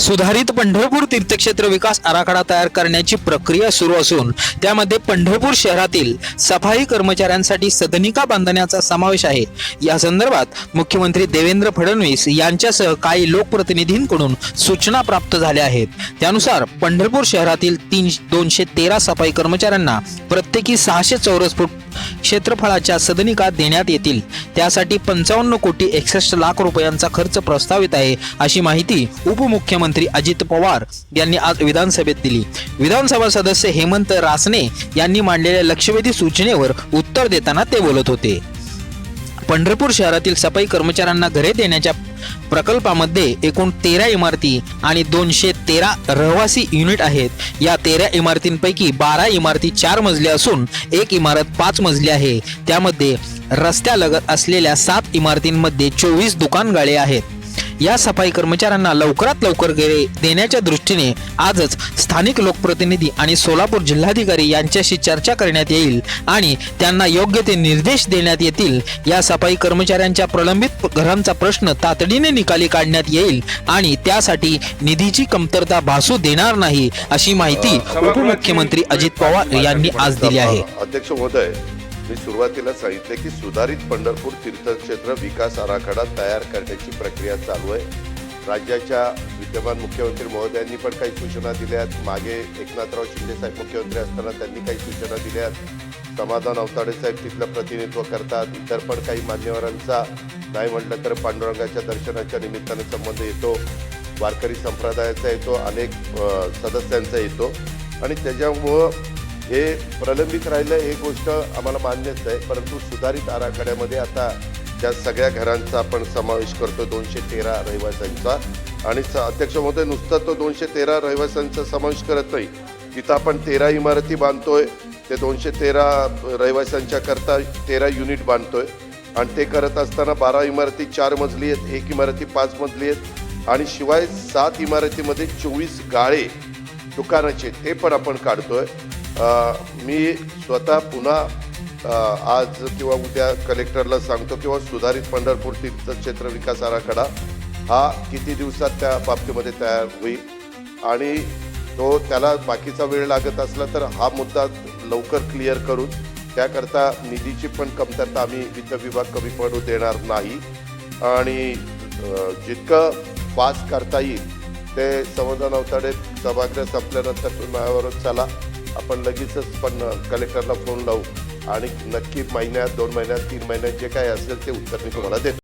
सुधारित पंढरपूर तीर्थक्षेत्र विकास आराखडा तयार करण्याची प्रक्रिया सुरू असून त्यामध्ये पंढरपूर शहरातील सफाई कर्मचाऱ्यांसाठी सदनिका बांधण्याचा समावेश आहे. या संदर्भात मुख्यमंत्री देवेंद्र फडणवीस यांच्यासह काही लोकप्रतिनिधींकडून सूचना प्राप्त झाल्या आहेत. त्यानुसार पंढरपूर शहरातील तीन दोनशे तेरा सफाई कर्मचाऱ्यांना प्रत्येकी सहाशे चौरस फूट क्षेत्रफळाच्या सदनिका देण्यात येतील. त्यासाठी पंचावन्न कोटी एकसष्ट लाख रुपयांचा खर्च प्रस्तावित आहे अशी माहिती उपमुख्यमंत्री अजित पवार यांनी आज विधानसभेत दिली. विधानसभा सदस्य हेमंत रासने यांनी मांडलेल्या लक्षवेधी सूचनेवर उत्तर देताना ते बोलत होते. पंढरपूर शहरातील सफाई कर्मचाऱ्यांना घरे देण्याच्या प्रकल्पामध्ये एकूण तेरा इमारती आणि दोनशे तेरा रहिवासी युनिट आहेत. या तेरा इमारतींपैकी बारा इमारती चार मजली असून एक इमारत पाच मजली आहे. त्यामध्ये रस्त्यालगत असलेल्या सात इमारतींमध्ये चोवीस दुकानगाळे आहेत. या सफाई कर्मचाऱ्यांना लवकरात लवकर देण्याच्या दृष्टीने आजच स्थानिक लोकप्रतिनिधी आणि सोलापूर जिल्हाधिकारी यांच्याशी चर्चा करण्यात येईल आणि त्यांना योग्य ते निर्देश देण्यात येतील. या सफाई कर्मचाऱ्यांच्या प्रलंबित घरांचा प्रश्न तातडीने निकाली काढण्यात येईल आणि त्यासाठी निधीची कमतरता भासू देणार नाही अशी माहिती उपमुख्यमंत्री अजित पवार यांनी आज दिली आहे. अध्यक्ष महोदय मी सुरुवातीला सांगितले की सुधारित पंढरपूर तीर्थक्षेत्र विकास आराखडा तयार करण्याची प्रक्रिया चालू आहे. राज्याच्या विद्यमान मुख्यमंत्री महोदयांनी पण काही सूचना दिल्या आहेत. मागे एकनाथराव शिंदेसाहेब मुख्यमंत्री असताना त्यांनी काही सूचना दिल्या आहेत. समाधान अवताडे साहेब तिथलं प्रतिनिधित्व करतात. इतर पण काही मान्यवरांचा नाही म्हटलं तर पांडुरंगाच्या दर्शनाच्या निमित्ताने संबंध येतो. वारकरी संप्रदायाचा येतो. अनेक सदस्यांचा येतो. आणि त्याच्यामुळं हे प्रलंबित राहिलं हे गोष्ट आम्हाला मान्यच आहे परंतु सुधारित आराखड्यामध्ये आता त्या सगळ्या घरांचा आपण समावेश करतो दोनशे तेरा रहिवाशांचा आणि स- अध्यक्ष महोदय नुसतं तो दोनशे तेरा रहिवाशांचा समावेश करत नाही. तिथं आपण तेरा इमारती बांधतोय ते दोनशे तेरा रहिवाशांच्या करता तेरा युनिट बांधतोय आणि ते करत असताना बारा इमारती चार मजली आहेत एक इमारती पाच मजली आहेत आणि शिवाय सात इमारतीमध्ये चोवीस गाळे दुकानाचे ते पण आपण काढतोय. मी स्वतः पुन्हा आज किंवा उद्या कलेक्टरला सांगतो किंवा सुधारित पंढरपूर तीर्थक्षेत्र विकास आराखडा हा किती दिवसात त्या बाबतीमध्ये तयार होईल आणि तो त्याला बाकीचा वेळ लागत असला तर हा मुद्दा लवकर क्लिअर करून त्याकरता निधीची पण कमतरता आम्ही वित्त विभाग कमी पडू देणार नाही. आणि जितकं पास करता येईल ते समजा अवताडे सभागृह संपल्यानंतर तुम्ही चला. आपण लगेचच पण कलेक्टरला फोन लावू. आणि नक्की महिन्यात दोन महिन्यात तीन महिन्यात जे काय असेल ते उत्तर मी तुम्हाला देतो.